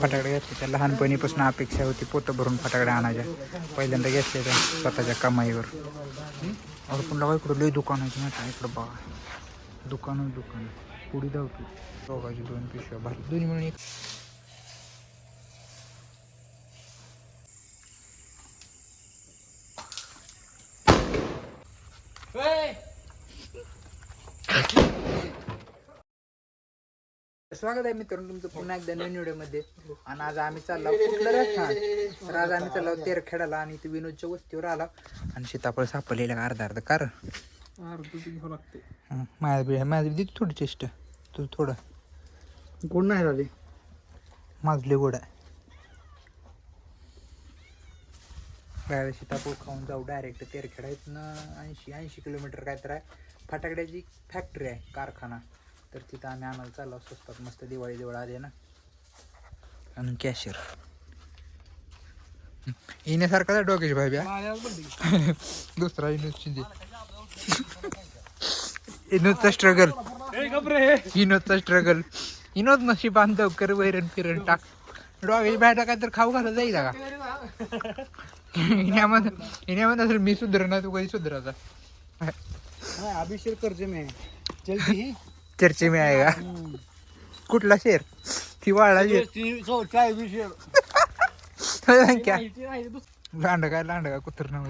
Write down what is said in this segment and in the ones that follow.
फटाकडे घेतले. त्या लहानपणीपासून अपेक्षा होती पोतं भरून फटाकडे आणायच्या. पहिल्यांदा घेतले त्या स्वतःच्या कमाईवर. अरे पण लावा इकडं लई दुकान आहे माहिती इकडं बघा. दुकान दुकान. पुढी धावतो दोघाची दोन पिशव्या भरली दोन्ही म्हणून एक स्वागत आहे मित्रांनो तुमचं पुन्हा एकदा नवीन व्हिडिओमध्ये. आणि आज आम्ही चाललो कुठलं हा. तर आज आम्ही चाललो तेरखेडाला आणि ते विनोदच्या वस्तीवर आला. आणि सीताफळ सापडलेलं अर्धा अर्धा कार. लागते माझ्या बी माझं बी थोडी चेष्ट. तू थोडं. कोण नाही झाले? माझले गोड आहे. बाहेर सीताफळ खाऊन जाऊ डायरेक्ट तेरखेडा. इथनं ऐंशी ऐंशी किलोमीटर काय तर आहे. फटाकड्याची फॅक्टरी आहे कारखाना. तर तिथं आम्ही आणायला चाललो स्वस्तात मस्त दिवाळी दिवाळी आली ना. आणि कॅशियर येण्यासारखाच आहे डोकेश भाई ब्या दुसरा विनोद शिंदे. विनोदचा स्ट्रगल विनोदचा स्ट्रगल विनोद नशी बांधव कर वैरण फिरण टाक. डोकेश भाई काय तर खाऊ घालत जाईल का? इन्यामध्ये इन्यामध्ये असेल मी सुधरणार तू कधी सुधराचा अभिषेक कर्ज में चलती चर्चे में आहे का? कुठला शेर? ती वाळला शेर. लांड काय? लांड काय कुत्र ना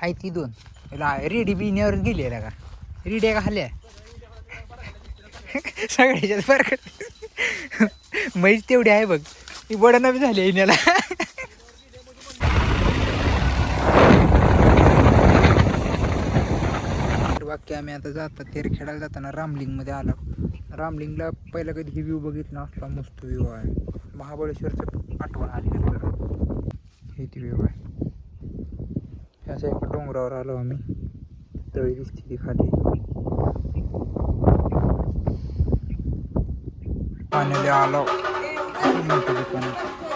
हाय ती दोन. ला रेडी बिण्यावर गेली का? रेडी का हल्ल्या सगळ्याच्यात फरक म्हैस तेवढी आहे बघ. ती बडना बी झाली इन्याला वाक्य आम्ही आता जातात तेर खेळायला जाताना रामलिंगमध्ये आला. रामलिंगला पहिला कधी ही व्ह्यू बघितला असला मस्त व्ह्यू आहे. महाबळेश्वरचं आठवण आली नंतर हे ती व्ह्यू आहे. अशा एका डोंगरावर आलो आम्ही. तळी दिसते ती खाली. पाण्याला आलो. मोठं दुकान.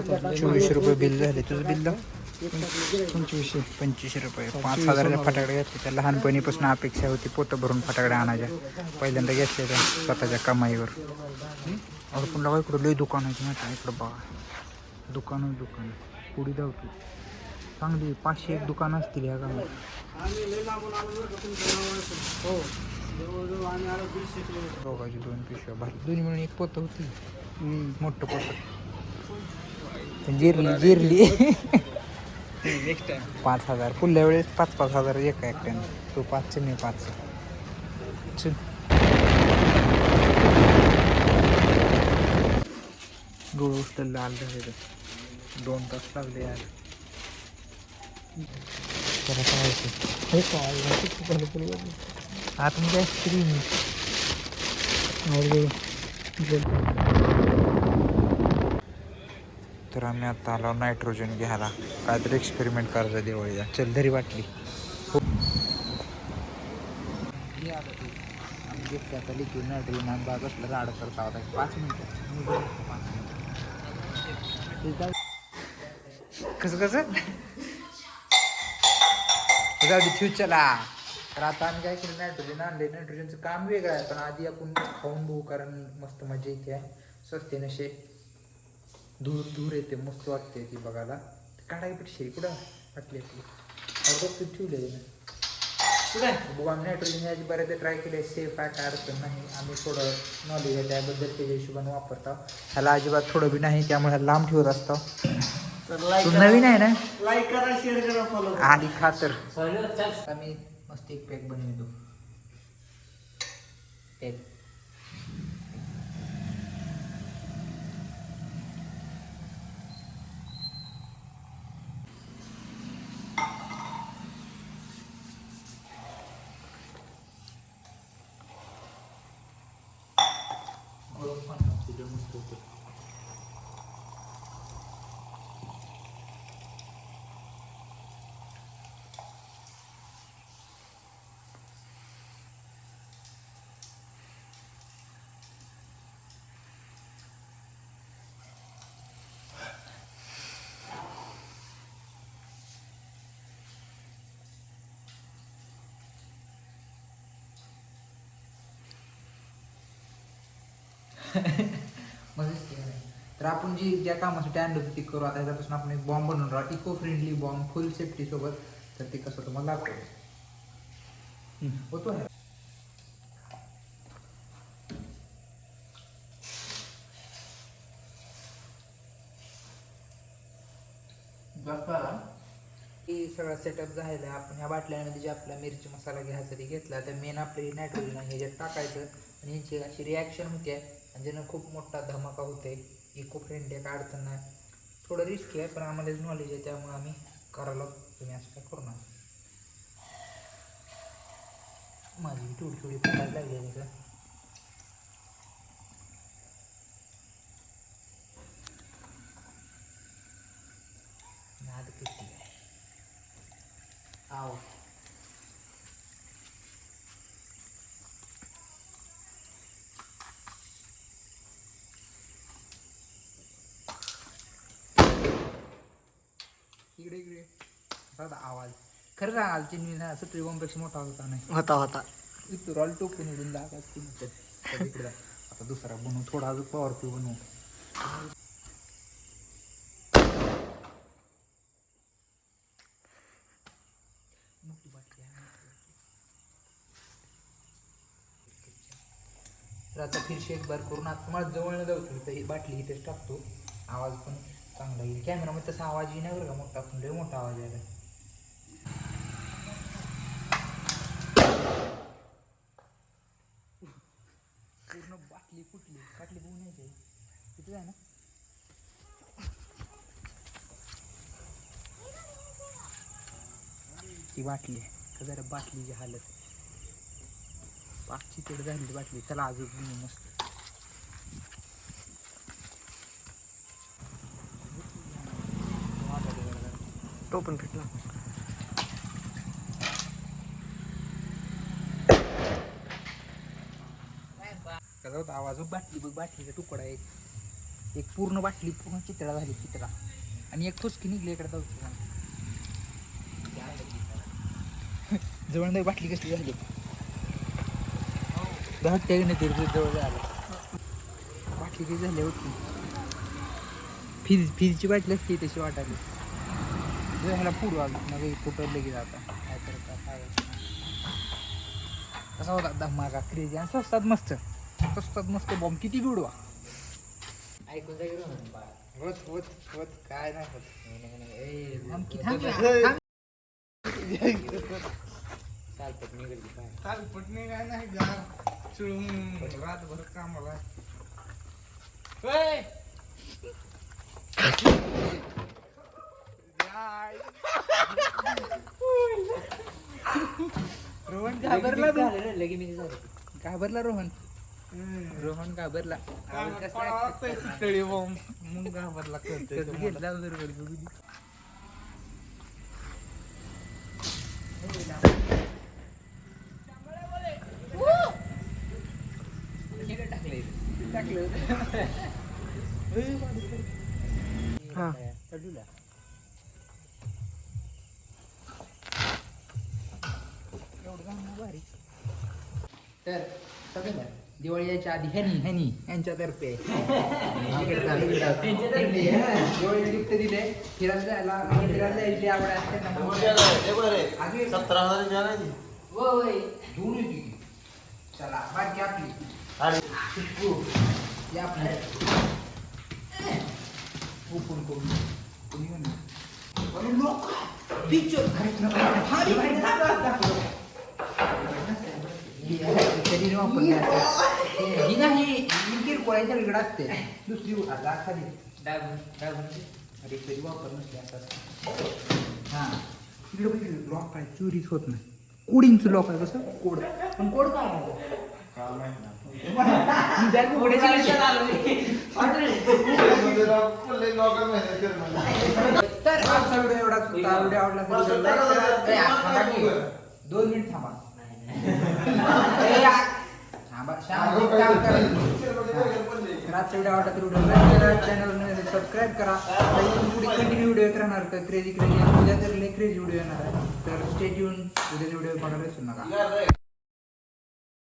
चोवीसशे रुपये बिल झाले तुझं बिल? पंचवीसशे पंचवीसशे रुपये. पाच हजाराच्या फटाकडे घेतले त्या लहानपणीपासून अपेक्षा होती पोतं भरून फटाकडे आणायच्या. पहिल्यांदा घेतले त्या स्वतःच्या कमाईवर. अरे पण लावा इकडं लय दुकान आहे माहिती इकडं बघा दुकान दुकान पुढी धावतो. चांगली पाचशे एक दुकान असतील ह्या गावात. हो दोघाची दोन पिशव्या भारी दोन्ही मिळून एक पोतं होती. मोठं पोतं. जिरली जिरली. नेक्स्ट टाइम पाच हजार. पुढल्या वेळेस पाच पाच हजार एका एकट्याने तो पाचशे मी पाच. चल. डोळ उचल लाल झाले दोन तास लागले यार. हे काय? आता म्हणजे क्रीम तर आम्ही आता आलो नायट्रोजन घ्यायला. काहीतरी एक्सपेरिमेंट करायचं दिवाळीला. चल धरी वाटली. आता लिक्विड नायट्रोजन बाग राड करता होता पाच मिनटं. कसं कसं? जाऊ दे चला. तर आता आम्ही काय केलं नायट्रोजन आणले नायट्रोजनचं काम वेगळं आहे पण आधी आपण खाऊन बघू कारण मस्त मजा येते. स्वस्ते नशे धूर धूर येते मस्त वाटते ती बघायला. काढाय पिठशी कुठं वाटली आपली. अगोदर ठेवले कुठे बघू आम्ही नायट्रोजन याची बऱ्याचदा ट्राय केले. सेफ आहे काय अडचण नाही. आम्ही थोडं नॉलेज आहे त्याबद्दल त्याच्या हिशोबाने वापरतो. ह्याला अजिबात थोडं बी नाही त्यामुळे ह्याला लांब ठेवत असतो. नवीन आहे ना? लाईक करा शेअर करा फॉलो आधी खातर. आम्ही मस्त एक पॅक बनवतो पॅक Yeah. आपण जी ज्या कामासाठी आणलं होतं ते करू. आता ह्याच्यापासून आपण एक बॉम्ब बनवून राहू eco friendly bomb full safety सोबत. तर ते कसं तुम्हाला दाखवतो. होतो आहे सगळा सेटअप झालेला आपण ह्या बाटल्यामध्ये जे आपला मिरची मसाला घ्यायसाठी घेतला. तर मेन आपली नायट्रोजन आहे. ह्याच्यात टाकायचं आणि ह्याची अशी रिॲक्शन होते. आणि ज्यानं खूप मोठा धमाका होते इको फ्रेंडली काय अडचण नाही. थोडं रिस्की आहे पण आम्हालाच नॉलेज आहे त्यामुळे आम्ही करायला तुम्ही असं काय करू नका. माझी थोडी थोडी पडायला लागली आहे का नाद किती आहे? आहो इकडे इकडे असा आवाज खरं सांगाल चिन्ही ना सुट्टी बॉम्बपेक्षा मोठा होता नाही. होता होता. इथं टोकून उडून जा. आता दुसरा बनवू थोडा अजून पॉवरफुल बनवू. तर आता फिरशी एक बार करून आता तुम्हाला जवळ जाऊ तर ही बाटली इथेच टाकतो. आवाज पण चांगला येईल. कॅमेरामध्ये तसा आवाज येईल बरं का मोठा लय मोठा आवाज यायला पूर्ण बाटली फुटली बाटली बघून यायची किती आहे ना. ती बाटली आहे. का जरा बाटलीची हालत पाचची तेड झाली बाटली. चला अजून बनवू मस्त. तो पण फिटला. कसा होता. आवाज बाटली बघ बाटलीचा तुकडा एक. एक पूर्ण बाटली पूर्ण चित्रा झाली चित्रा. आणि एक फुसकी निघली इकडे जाऊ जवळ नाही बाटली कसली झाली? धाकट्या नाही तरी जवळ झालं. बाटली कशी झाली होती? फिज फिजची बाटली असते तशी वाटायली. जर ह्याला आलं आलो. मग कुठं लगेच आता? काय करता काय कसा होता? धमाका. क्रेजी आणि स्वस्तात मस्त. स्वस्तात मस्त बॉम्ब किती बिडवा ऐकून काय नाही तालपटणे काय नाही चिळून रातभर कामाला. रोहन घाबरला रोहन. रोहन घाबरला. मग घाबरला घेतला हा. भारी तर सगळं दिवाळी यायच्या आधी ह्यानी ह्यानी यांच्यातर्फे. दिवाळीला गिफ्ट दिले. फिरायला जायला फिरायला जायची आवड असते ना. आधी सतरा हजार. दोन. चला बाकी आपली. शिकू. ही आपली ओपन करून कोणी म्हणलं? अरे लोक पिक्चर भारी भारी दाखव, दाखव. ही आहे, कधी वापरली ही नाही ही किरकोळाच्या वेगळं असते दुसरी आता खाली डागून डागून अरे कधी वापर नसते आता हां इकडे पण लॉक काय चोरीच होत. नाही कोडिंगचं लॉक आहे कसं कोड पण कोड काय आहे तर आमचा व्हिडिओ एवढा होता व्हिडिओ आवडला दोन मिनिट थांबा. आजचा व्हिडिओ आवडला तर व्हिडिओ लाईक करा. चॅनल सबस्क्राईब करा. पुढे कंटिन्यू व्हिडिओ येत राहणार तर क्रेझी क्रेझी उद्या तर लय क्रेझी व्हिडिओ येणार आहे. तर स्टेट येऊन उद्याचे व्हिडिओ बघायला विसरू नका.